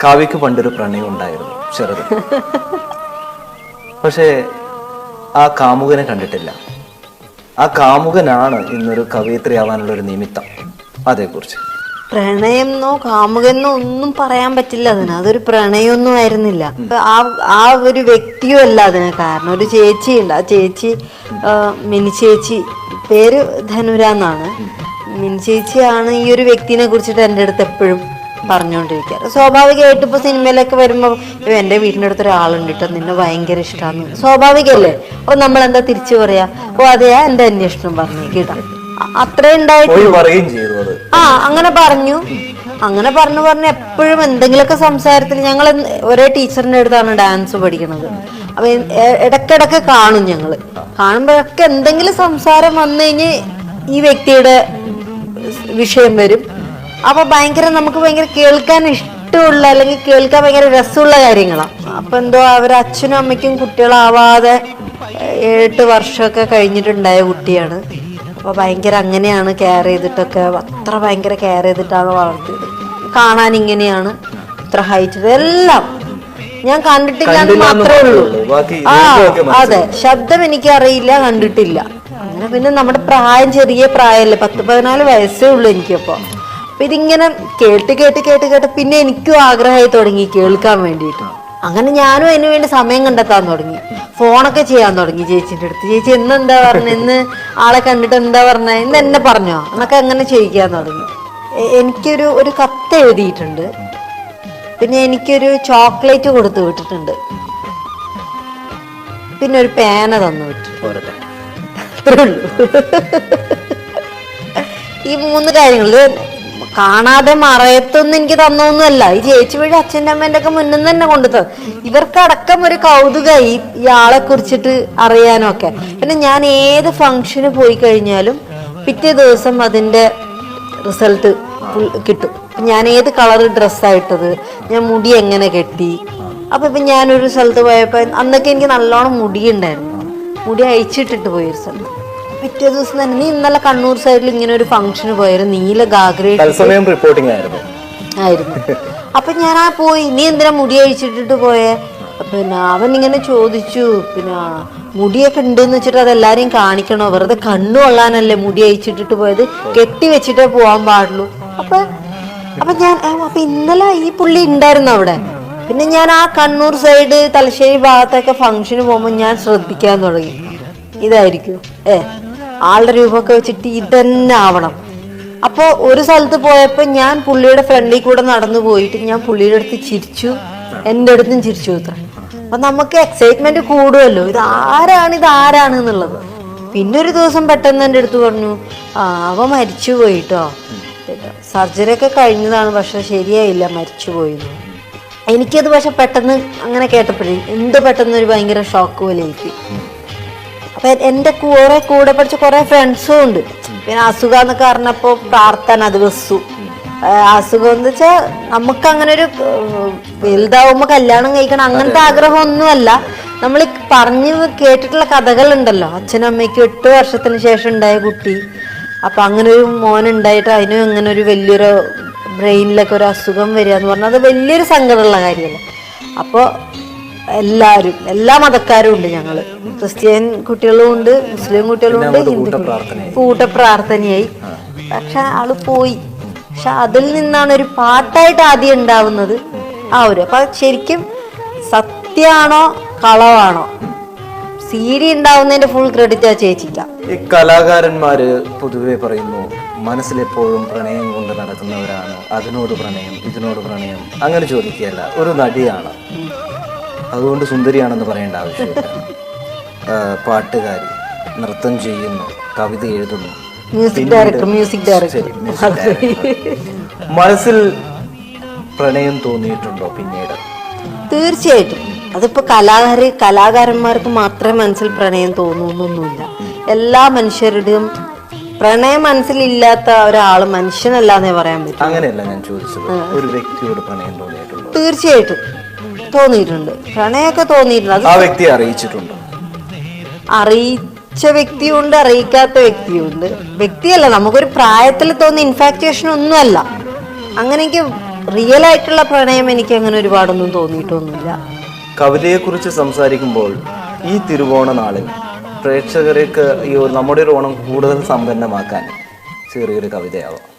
കാവ്യക്ക് പണ്ടൊരു പ്രണയം ഉണ്ടായിരുന്നു ചെറുത്. പക്ഷേ ആ കാമുകനെ കണ്ടിട്ടില്ല. ആ കാമുകനാണ് ഇന്നൊരു കവയിത്രിയാവാനുള്ള ഒരു നിമിത്തം അതേക്കുറിച്ച്. പ്രണയെന്നോ കാമുകെന്നോ ഒന്നും പറയാൻ പറ്റില്ല അതിന്. അതൊരു പ്രണയമൊന്നും ആയിരുന്നില്ല. ആ ആ ഒരു വ്യക്തിയും അല്ല അതിന് കാരണം. ഒരു ചേച്ചി ഉണ്ട് ആ ചേച്ചി മിനി ചേച്ചി പേര് ധനുര എന്നാണ് മിനി ചേച്ചിയാണ് ഈ ഒരു വ്യക്തിനെ കുറിച്ചിട്ട് എന്റെ അടുത്ത് എപ്പോഴും പറഞ്ഞുകൊണ്ടിരിക്കാറ് സ്വാഭാവികമായിട്ട് ഇപ്പൊ സിനിമയിലൊക്കെ വരുമ്പോൾ എന്റെ വീടിന്റെ അടുത്ത് ഒരാളുണ്ട് കേട്ടോ. നിന്നെ ഭയങ്കര ഇഷ്ടമാണ് സ്വാഭാവികല്ലേ? അപ്പോൾ നമ്മൾ എന്താ തിരിച്ചു പറയാ? ഓ അതെയാ എന്റെ അന്വേഷണം പറഞ്ഞു. കേട്ടോ. അത്രേ ഉണ്ടായിട്ട് ആ അങ്ങനെ പറഞ്ഞു. അങ്ങനെ പറഞ്ഞു പറഞ്ഞ് എപ്പോഴും എന്തെങ്കിലുമൊക്കെ സംസാരത്തിൽ ഞങ്ങൾ ഒരേ ടീച്ചറിന്റെ അടുത്താണ് ഡാൻസ് പഠിക്കുന്നത് അപ്പൊ ഇടക്കിടക്ക് ഇടയ്ക്കിടയ്ക്ക് കാണും ഞങ്ങൾ. കാണുമ്പോഴൊക്കെ എന്തെങ്കിലും സംസാരം വന്നു കഴിഞ്ഞ് ഈ വ്യക്തിയുടെ വിഷയം വരും. അപ്പൊ ഭയങ്കര നമുക്ക് ഭയങ്കര കേൾക്കാൻ ഇഷ്ടമുള്ള അല്ലെങ്കിൽ കേൾക്കാൻ ഭയങ്കര രസമുള്ള കാര്യങ്ങളാണ് അപ്പൊ എന്തോ അവർ അച്ഛനും അമ്മയ്ക്കും കുട്ടികളാവാതെ എട്ട് വർഷമൊക്കെ കഴിഞ്ഞിട്ടുണ്ടായ കുട്ടിയാണ്. അപ്പൊ ഭയങ്കര അങ്ങനെയാണ് കെയർ ചെയ്തിട്ടൊക്കെ അത്ര ഭയങ്കര കെയർ ചെയ്തിട്ടാണ് വളർത്തിയത്. കാണാൻ ഇങ്ങനെയാണ് ഇത്ര ഹൈറ്റ് എല്ലാം. ഞാൻ കണ്ടിട്ടില്ല എന്ന് മാത്രമേ ഉള്ളൂ. ആ അതെ. ശബ്ദം എനിക്ക് അറിയില്ല കണ്ടിട്ടില്ല. അങ്ങനെ പിന്നെ നമ്മുടെ പ്രായം ചെറിയ പ്രായമല്ലേ പത്ത് പതിനാല് വയസ്സേ ഉള്ളൂ എനിക്കപ്പോ. അപ്പൊ ഇതിങ്ങനെ കേട്ട് കേട്ട് കേട്ട് കേട്ട് പിന്നെ എനിക്കും ആഗ്രഹമായി തുടങ്ങി കേൾക്കാൻ വേണ്ടിയിട്ട്. അങ്ങനെ ഞാനും അതിനു വേണ്ടി സമയം കണ്ടെത്താൻ തുടങ്ങി. ഫോണൊക്കെ ചെയ്യാൻ തുടങ്ങി ചേച്ചിന്റെ അടുത്ത്. ചേച്ചി ഇന്ന് എന്താ പറഞ്ഞ? ഇന്ന് ആളെ കണ്ടിട്ട് എന്താ പറഞ്ഞ? ഇന്ന് എന്നെ പറഞ്ഞോ? എന്നൊക്കെ അങ്ങനെ ചെയ്യിക്കാൻ തുടങ്ങി. എനിക്കൊരു ഒരു കത്ത് എഴുതിയിട്ടുണ്ട്. പിന്നെ എനിക്കൊരു ചോക്ലേറ്റ് കൊടുത്തു വിട്ടിട്ടുണ്ട്. പിന്നെ ഒരു പേന തന്നു വിട്ടിട്ടുണ്ട്. അത്രേ ഉള്ളൂ. ഈ മൂന്ന് കാര്യങ്ങൾ കാണാതെ മറയത്തൊന്നും എനിക്ക് തന്നൊന്നുമല്ല. ഈ ചേച്ചി വഴി അച്ഛന്റെ അമ്മേന്റെ ഒക്കെ മുന്നിൽ തന്നെ കൊണ്ടു ഇവർക്കടക്കം ഒരു കൗതുകമായി ഇയാളെ കുറിച്ചിട്ട് അറിയാനൊക്കെ. പിന്നെ ഞാൻ ഏത് ഫംഗ്ഷന് പോയി കഴിഞ്ഞാലും പിറ്റേ ദിവസം അതിന്റെ റിസൾട്ട് കിട്ടും. ഞാൻ ഏത് കളർ ഡ്രസ്സായിട്ടത് ഞാൻ മുടി എങ്ങനെ കെട്ടി? അപ്പൊ ഇപ്പൊ ഞാനൊരു സ്ഥലത്ത് പോയപ്പോ അന്നൊക്കെ എനിക്ക് നല്ലോണം മുടി ഉണ്ടായിരുന്നു. മുടി അഴിച്ചിട്ടിട്ട് പോയൊരു സ്ഥലത്ത്. പിറ്റേ ദിവസം തന്നെ നീ ഇന്നലെ കണ്ണൂർ സൈഡിൽ ഇങ്ങനെ ഒരു ഫംഗ്ഷന് പോയായിരുന്നു. നീല തത്സമയം റിപ്പോർട്ടിംഗ് ആയിരുന്നു. ആയിരുന്നു. അപ്പൊ ഞാൻ ആ പോയി. നീ എന്തിനാ മുടി അഴിച്ചിട്ടിട്ട് പോയേ? പിന്നെ അവൻ ഇങ്ങനെ ചോദിച്ചു. പിന്നെ മുടിയൊക്കെ ഉണ്ടെന്ന് വെച്ചിട്ട് അതെല്ലാരെയും കാണിക്കണോ? വെറുതെ കണ്ണു കൊള്ളാനല്ലേ മുടി അഴിച്ചിട്ടിട്ട് പോയത്? കെട്ടി വെച്ചിട്ടേ പോവാൻ പാടുള്ളൂ. അപ്പൊ അപ്പൊ ഞാൻ അപ്പൊ ഇന്നലെ ഈ പുള്ളി ഉണ്ടായിരുന്നു അവിടെ. പിന്നെ ഞാൻ ആ കണ്ണൂർ സൈഡ് തലശ്ശേരി ഭാഗത്തൊക്കെ ഫംഗ്ഷന് പോകുമ്പോൾ ഞാൻ ശ്രദ്ധിക്കാൻ തുടങ്ങി. ഇതായിരിക്കും. ഏ ആളുടെ രൂപമൊക്കെ വെച്ചിട്ട് ഇതന്നെ ആവണം. അപ്പോ ഒരു സ്ഥലത്ത് പോയപ്പോൾ ഞാൻ പുള്ളിയുടെ ഫ്രണ്ടിൽ കൂടെ നടന്നു പോയിട്ട് ഞാൻ പുള്ളിയുടെ അടുത്ത് ചിരിച്ചു. എന്റെ അടുത്തും ചിരിച്ചു അത്ര. അപ്പൊ നമുക്ക് എക്സൈറ്റ്മെന്റ് കൂടുമല്ലോ ഇത് ആരാണ് ഇത് ആരാണ് എന്നുള്ളത്. പിന്നെ ഒരു ദിവസം പെട്ടെന്ന് എന്റെ അടുത്ത് പറഞ്ഞു ആ അവ മരിച്ചു പോയിട്ടോ. സർജറി ഒക്കെ കഴിഞ്ഞതാണ് പക്ഷെ ശരിയായില്ല മരിച്ചു പോയിരുന്നു എനിക്കത് പക്ഷെ പെട്ടെന്ന് അങ്ങനെ കേട്ടപ്പോഴേ എന്ത് പെട്ടെന്ന് ഒരു ഭയങ്കര ഷോക്ക് പോലെ ആയിപ്പോയി. അപ്പൊ എന്റെ കുറെ കൂടെ പഠിച്ച കുറെ ഫ്രണ്ട്സും ഉണ്ട്. പിന്നെ അസുഖം എന്നൊക്കെ പറഞ്ഞപ്പോ പ്രാർത്ഥന ദിവസവും അസുഖം എന്ന് വെച്ചാൽ നമുക്ക് അങ്ങനെ ഒരു വലുതാവുമ്പോ കല്യാണം കഴിക്കണം അങ്ങനത്തെ ആഗ്രഹം ആഗ്രഹമൊന്നുമല്ല. നമ്മൾ പറഞ്ഞു കേട്ടിട്ടുള്ള കഥകളുണ്ടല്ലോ. അച്ഛനും അമ്മയ്ക്ക് എട്ട് വർഷത്തിന് ശേഷം ഉണ്ടായ കുട്ടി. അപ്പൊ അങ്ങനെ ഒരു മോൻ ഉണ്ടായിട്ട് അതിനും ഇങ്ങനെ ഒരു വലിയൊരു ബ്രെയിനിലൊക്കെ ഒരു അസുഖം വരിക എന്ന് പറഞ്ഞാൽ അത് വലിയൊരു സങ്കടമുള്ള കാര്യമല്ലേ. അപ്പോൾ എല്ലാവരും എല്ലാ മതക്കാരും ഉണ്ട് ഞങ്ങൾ. ക്രിസ്ത്യൻ കുട്ടികളും ഉണ്ട് മുസ്ലിം കുട്ടികളും ഉണ്ട് ഹിന്ദു കൂട്ടപ്രാർത്ഥനയായി. പക്ഷെ ആൾ പോയി. പക്ഷെ അതിൽ നിന്നാണ് ഒരു പാട്ടായിട്ട് ആദ്യം ഉണ്ടാവുന്നത് ആ ഒരു. അപ്പൊ ശരിക്കും സത്യാണോ കളവാണോ? സീരി ഉണ്ടാവുന്നതിന്റെ ഫുൾ ക്രെഡിറ്റ് ആ ചേച്ചിക്ക. ഈ കലാകാരന്മാര് പൊതുവെ പറയുന്നു മനസ്സിലെപ്പോഴും പ്രണയം കൊണ്ട് നടക്കുന്നവരാണ്. അതിനോട് പ്രണയം ഇതിനോട് പ്രണയം. അങ്ങനെ ചോദിക്കുകയല്ല ഒരു നടിയാണ്. അതുകൊണ്ട് സുന്ദരിയാണെന്ന് പറയേണ്ട ആവശ്യമില്ല. പാട്ടുകാരി നൃത്തം ചെയ്യുന്നു കവിത എഴുതുന്നു. Music director music. മനസ്സിൽ പ്രണയം തോന്നിയിട്ടുണ്ടോ പിന്നീട്? തീർച്ചയായിട്ടും. അതിപ്പോ കലാകാര കലാകാരന്മാർക്ക് മാത്രമേ മനസ്സിൽ പ്രണയം തോന്നുന്നൊന്നുമില്ല. എല്ലാ മനുഷ്യരുടെയും പ്രണയം മനസ്സിലില്ലാത്ത ഒരാൾ മനുഷ്യനല്ല എന്നേ പറയാൻ പറ്റും. അങ്ങനെയല്ല ഞാൻ ചോദിച്ചത്. ഒരു വ്യക്തിയോട് പ്രണയം തോന്നിയിട്ടുണ്ടോ? തീർച്ചയായിട്ടും. തോന്നിയിട്ടുണ്ട്. പ്രണയമൊക്കെ തോന്നിയിട്ടുണ്ട്. അത് ആ വ്യക്തിയെ അറിയിച്ചിട്ടുണ്ട്. അറിയിച്ച വ്യക്തിയുണ്ട് അറിയിക്കാത്ത വ്യക്തിയുണ്ട്. വ്യക്തിയല്ല നമുക്കൊരു പ്രായത്തിൽ തോന്നിയ ഇൻഫാക്ച്വേഷൻ ഒന്നുമല്ല. അങ്ങനെ എനിക്ക് റിയൽ ആയിട്ടുള്ള പ്രണയം എനിക്ക് അങ്ങനെ ഒരുപാടൊന്നും തോന്നിയിട്ടൊന്നുമില്ല. കവിതയെക്കുറിച്ച് സംസാരിക്കുമ്പോൾ ഈ തിരുവോണ നാളിൽ പ്രേക്ഷകർക്ക് ഈ ഒരു- നമ്മുടെ ഒരു ഓണം കൂടുതൽ സമ്പന്നമാക്കാൻ ചെറിയൊരു കവിതയാവാം.